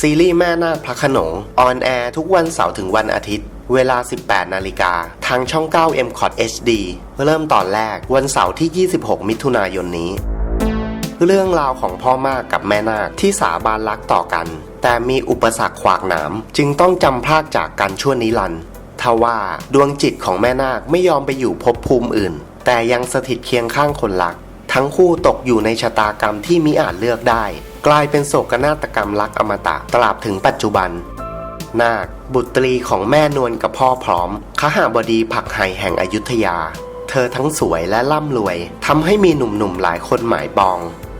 ซีรีส์แม่นาคพระขนงออนแอร์ทุกวันเสาร์ถึงวันอาทิตย์ เวลา 18 นาฬิกา ทางช่อง 9 m c o t HD เริ่มตอนแรกวันเสาร์ที่ 26 มิถุนายนนี้ เรื่องราวของพ่อมากกับแม่นาคที่สาบานรักต่อกัน แต่มีอุปสรรคขวากหนามจึงต้องจำพากจากกันชั่วนิรันดร์ทว่าดวงจิตของแม่นาคไม่ยอมไปอยู่ภพภูมิอื่น แต่ยังสถิตเคียงข้างคนรัก ทั้งคู่ตกอยู่ในชะตากรรมที่มิอาจเลือกได้ กลายเป็นโศกนาฏกรรมรักอมตะตราบถึงปัจจุบัน นาค บุตรีของแม่นวลกับพ่อพร้อมขหาบดีผักไห่แห่งอยุธยา เธอทั้งสวยและร่ำรวยทำให้มีหนุ่มๆหลายคนหมายปอง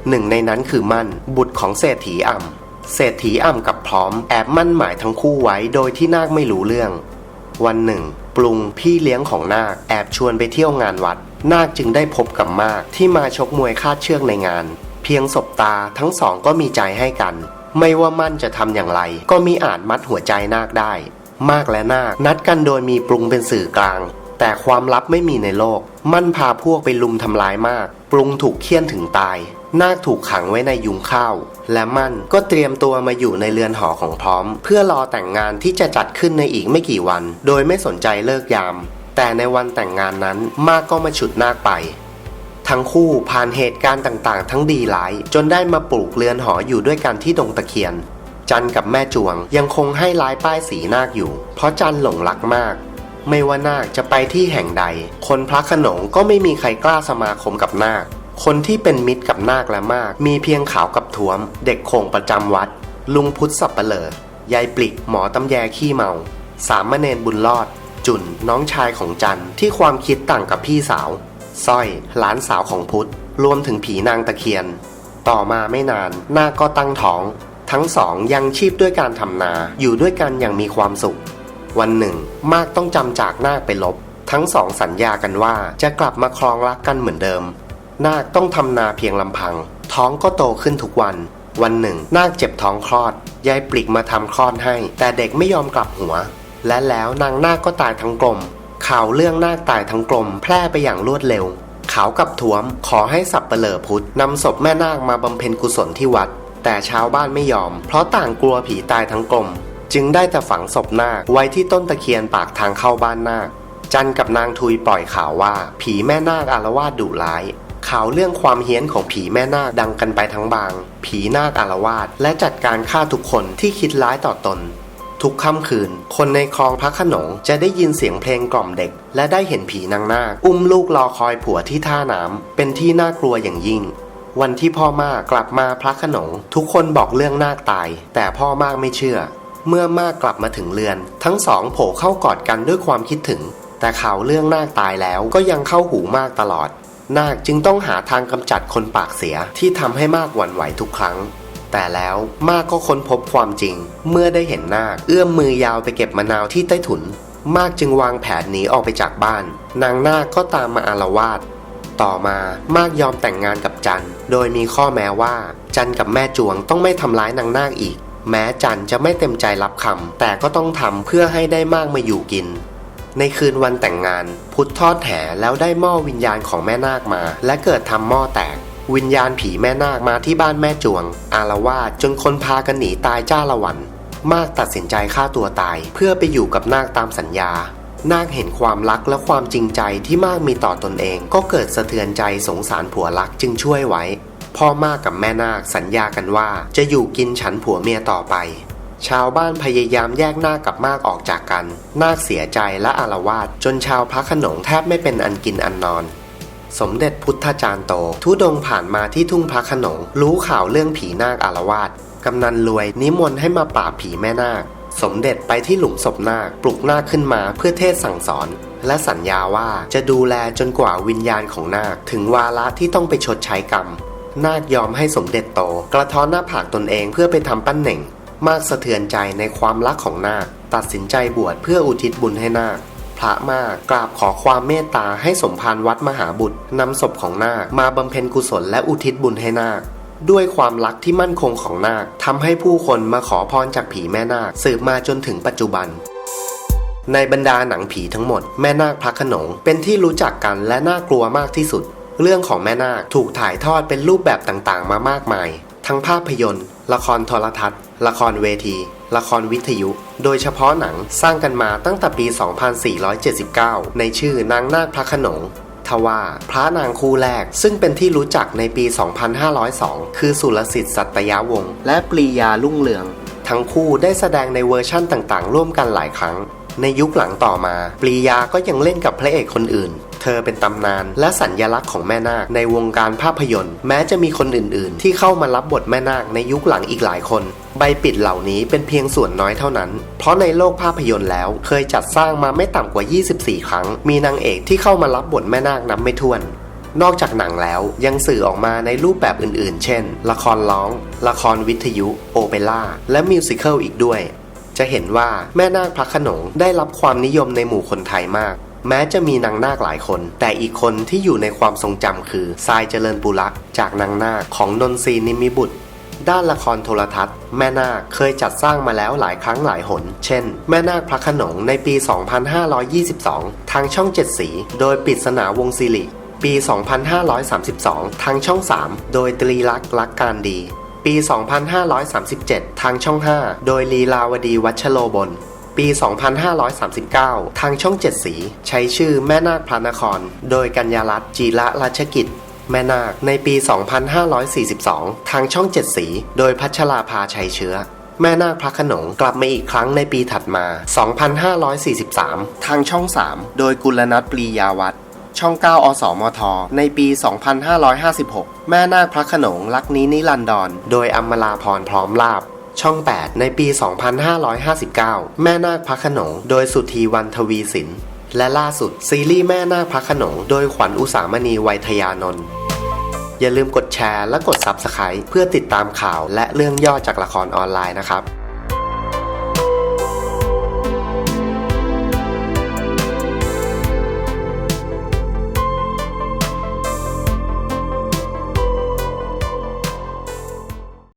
หนึ่งในนั้นคือมั่น บุตรของเศรษฐีอ่ำเศรษฐีอ่ำกับพร้อมแอบมั่นหมายทั้งคู่ไว้โดยที่นาคไม่รู้เรื่อง วันหนึ่ง ปรุงพี่เลี้ยงของนาคแอบชวนไปเที่ยวงานวัด นาคจึงได้พบกับมากที่มาชกมวยคาดเชือกในงาน เพียงสบตาทั้งสองก็มีใจให้กัน ไม่ว่ามั่นจะทำอย่างไร ก็มีอาจมัดหัวใจนาคได้ มากและนาคนัดกันโดยมีปรุงเป็นสื่อกลาง แต่ความลับไม่มีในโลก มั่นพาพวกไปลุมทำร้ายมาก ปรุงถูกเคี่ยนถึงตาย นาคถูกขังไว้ในยุงข้าว และมั่นก็เตรียมตัวมาอยู่ในเรือนหอของพร้อม เพื่อรอแต่งงานที่จะจัดขึ้นในอีกไม่กี่วัน โดยไม่สนใจเลิกยาม แต่ในวันแต่งงานนั้นมากก็มาฉุดนาคไป ทั้งคู่ผ่านเหตุการณ์ต่างๆ ทั้งดีหลาย จนได้มาปลูกเรือนหออยู่ด้วยกันที่ดงตะเคียน จันกับแม่จวงยังคงให้ลายป้ายสีนาคอยู่ เพราะจันหลงรักมาก ไม่ว่านาคจะไปที่แห่งใด คนพระขนงก็ไม่มีใครกล้าสมาคมกับนาค คนที่เป็นมิตรกับนาคและมาก มีเพียงขาวกับท้วม เด็กโคงประจำวัด ลุงพุทธสับเปลอยายปลิกหมอตำแยขี้เมา สามเณรบุญรอด จุนน้องชายของจันที่ความคิดต่างกับพี่สาว สร้อยหลานสาวของพุทธรวมถึงผีนางตะเคียน ต่อมาไม่นานนาคก็ตั้งท้อง ทั้งสองยังชีพด้วยการทำนาอยู่ด้วยกันอย่างมีความสุข วันหนึ่ง มากต้องจำจากนาคไปลบ ทั้งสองสัญญากันว่าจะกลับมาครองรักกันเหมือนเดิม นาคต้องทำนาเพียงลำพัง ท้องก็โตขึ้นทุกวัน วันหนึ่ง นาคเจ็บท้องคลอดยายปลิกมาทำคลอดให้ แต่เด็กไม่ยอมกลับหัว และแล้วนางนาคก็ตายทั้งกลม ข่าวเรื่องนาคตายทั้งกลมแพร่ไปอย่างรวดเร็ว ขาวกับถวมขอให้สับเปลอพุทธนำศพแม่นาคมาบำเพ็ญกุศลที่วัด แต่ชาวบ้านไม่ยอม เพราะต่างกลัวผีตายทั้งกลม จึงได้แต่ฝังศพนาคไว้ที่ต้นตะเคียนปากทางเข้าบ้านนาค จันกับนางทุยปล่อยข่าวว่า ผีแม่นาคอารวาสดุร้ายข่าวเรื่องความเฮี้ยนของผีแม่นาคดังกันไปทั้งบาง ผีนาคอารวาสและจัดการฆ่าทุกคนที่คิดร้ายต่อตน ทุกค่ำคืน คนในคลองพระขนงจะได้ยินเสียงเพลงกล่อมเด็ก และได้เห็นผีนางนาคอุ้มลูกรอคอยผัวที่ท่าน้ำเป็นที่น่ากลัวอย่างยิ่งวันที่พ่อมากกลับมาพระขนง ทุกคนบอกเรื่องนาคตาย แต่พ่อมากไม่เชื่อ เมื่อมากกลับมาถึงเรือน ทั้งสองโผล่เข้ากอดกันด้วยความคิดถึง แต่ข่าวเรื่องนาคตายแล้วก็ยังเข้าหูมากตลอด นาคจึงต้องหาทางกำจัดคนปากเสียที่ทำให้มากหวั่นไหวทุกครั้ง แต่แล้วมากก็ค้นพบความจริง เมื่อได้เห็นนาคเอื้อมมือยาวไปเก็บมะนาวที่ใต้ถุน มากจึงวางแผนหนีออกไปจากบ้าน นางนาคก็ตามมาอารวาสต่อมามากยอมแต่งงานกับจัน โดยมีข้อแม้ว่า จันกับแม่จวงต้องไม่ทำร้ายนางนาคอีก แม้จันจะไม่เต็มใจรับคำแต่ก็ต้องทำเพื่อให้ได้มากมาอยู่กิน ในคืนวันแต่งงาน พุทธทอดแหแล้วได้หม้อวิญญาณของแม่นาคมา และเกิดทำหม้อแตก วิญญาณผีแม่นาคมาที่บ้านแม่จวง อารวาสจนคนพากันหนีตายจ้าละวัน มากตัดสินใจฆ่าตัวตาย เพื่อไปอยู่กับนาคตามสัญญา นาคเห็นความรักและความจริงใจที่มากมีต่อตนเอง ก็เกิดสะเทือนใจสงสารผัวรักจึงช่วยไว้ พ่อมากกับแม่นาคสัญญากันว่า จะอยู่กินฉันผัวเมียต่อไป ชาวบ้านพยายามแยกนาคกับมากออกจากกัน นาคเสียใจและอารวาสจนชาวพระขนงแทบไม่เป็นอันกินอันนอน สมเด็จพุทธจารย์โต ทุดงผ่านมาที่ทุ่งพระขนง รู้ข่าวเรื่องผีนาคอารวาสกำนันรวยนิมนต์ให้มาปราบผีแม่นาค สมเด็จไปที่หลุมศพนาค ปลุกนาคขึ้นมาเพื่อเทศสั่งสอน และสัญญาว่าจะดูแลจนกว่าวิญญาณของนาค ถึงวาระที่ต้องไปชดใช้กรรม นาคยอมให้สมเด็จโต กระท้อนหน้าผากตนเองเพื่อไปทำปั้นเหน่ง มากสะเทือนใจในความรักของนาค ตัดสินใจบวชเพื่ออุทิศบุญให้นาค พระมากกราบขอความเมตตาให้สมภารวัดมหาบุตรนำศพของนาคมาบำเพ็ญกุศลและอุทิศบุญให้นาคด้วยความรักที่มั่นคงของนาคทำให้ผู้คนมาขอพรจากผีแม่นาคสืบมาจนถึงปัจจุบัน ในบรรดาหนังผีทั้งหมด แม่นาคพระขนงเป็นที่รู้จักกันและน่ากลัวมากที่สุด เรื่องของแม่นาคถูกถ่ายทอดเป็นรูปแบบต่างๆ มามากมาย ทั้งภาพยนตร์ ละครโทรทัศน์ ละครเวที ละครวิทยุ โดยเฉพาะหนังสร้างกันมาตั้งแต่ปี 2479 ในชื่อนางนาคพระขนงทว่าพระนางคู่แรกซึ่งเป็นที่รู้จักในปี 2502 คือสุรสิทธิ์สัตยาวงศ์และปรียาลุ่งเรือง ทั้งคู่ได้แสดงในเวอร์ชั่นต่างๆ ร่วมกันหลายครั้ง ในยุคหลังต่อมา ปรียาก็ยังเล่นกับพระเอกคนอื่น เธอเป็นตำนาน และสัญญลักษณ์ของแม่นาคในวงการภาพยนตร์ แม้จะมีคนอื่น ๆ ที่เข้ามารับบทแม่นาคในยุคหลังอีกหลายคนใบปิดเหล่านี้เป็นเพียงส่วนน้อยเท่านั้น เพราะในโลกภาพยนตร์แล้วเคยจัดสร้างมาไม่ต่ำกว่า 24 ครั้ง มีนางเอกที่เข้ามารับบทแม่นาคนับไม่ถ้วน นอกจากหนังแล้วยังสื่อออกมาในรูปแบบอื่น ๆ เช่น ละครร้อง ละครวิทยุ โอเปร่า และมิวสิควลอีกด้วย จะเห็นว่าแม่นาคพระขนงได้รับความนิยมในหมู่คนไทยมากแม้จะมีนางนาคหลายคน แต่อีกคนที่อยู่ในความทรงจำคือทรายเจริญปุรักษ์จากนางนาคของนนทรีนิมิบุตรด้านละครโทรทัศน์ แม่นาคเคยจัดสร้างมาแล้วหลายครั้งหลายหน เช่น แม่นาคพระขนงในปี 2522 ทางช่องเจ็ดสี โดยปริศนาวงศิริ ปี 2532 ทางช่อง 3 โดยตรีลักษ์รักการดี ปี 2537 ทางช่อง 5 โดยลีลาวดีวัชโลบล ปี 2539 ทางช่อง7สี ใช้ชื่อแม่นาคพระนคร โดยกัญญารัตน์จีระราชกิจ แม่นาคในปี 2542 ทางช่อง7สี โดยพัชราภาชัยเชื้อ แม่นาคพระขนงกลับมาอีกครั้งในปีถัดมา 2543 ทางช่อง 3 โดยกุลนัทปรียาวัฒนช่อง 9 อสมท ในปี 2556 แม่นาคพระขนงรักนี้นิรันดร โดยอมมาลาพรพร้อมลาบ ช่อง 8 ในปี 2559 แม่นาคพระขนง โดยสุธีวันทวีสิน และล่าสุดซีรีส์แม่นาคพระขนง โดยขวัญอุสามณีไวยทยานนท์อย่าลืมกดแชร์และกด Subscribe เพื่อติดตามข่าวและเรื่องย่อจากละครออนไลน์นะครับ